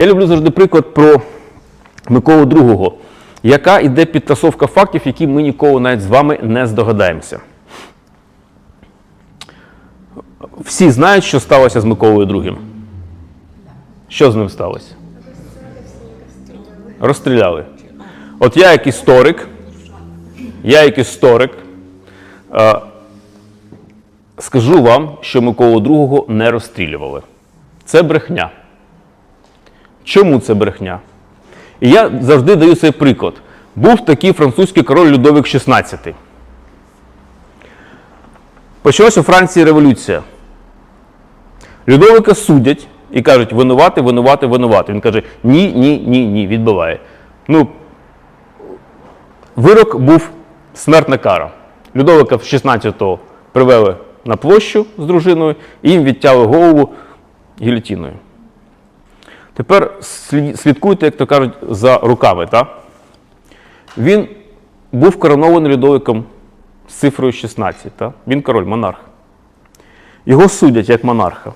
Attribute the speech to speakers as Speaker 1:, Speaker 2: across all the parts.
Speaker 1: Я люблю завжди приклад про Миколу II, яка йде підтасовка фактів, які ми ніколи навіть з вами не здогадаємося. Всі знають, що сталося з Миколою II. Що з ним сталося? Розстріляли. От я як історик, я як історик, е, скажу вам, що Миколу II не розстрілювали. Це брехня. Чому це брехня? І я завжди даю цей приклад. Був такий французький король Людовик XVI. Почалася у Франції революція. Людовика судять і кажуть, винувати, винувати, винувати. Він каже: ні, ні, ні, ні, відбиває. Ну, вирок був смертна кара. Людовика в 16-го привели на площу з дружиною і їм відтяли голову гілітіною. Тепер слідкуйте, як то кажуть, за руками. Так? Він був коронований Людовиком з цифрою 16. Так? Він король, монарх. Його судять як монарха.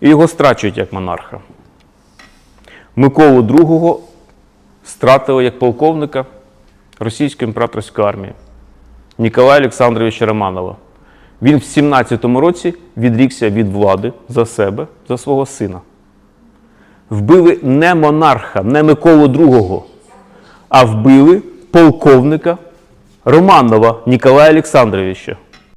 Speaker 1: І його страчують як монарха. Миколу II стратили як полковника Російської імператорської армії Ніколая Олександровича Романова. Він в 17-му році відрікся від влади за себе, за свого сина. Вбили не монарха, не Миколу II, а вбили полковника Романова Ніколая Олександровича.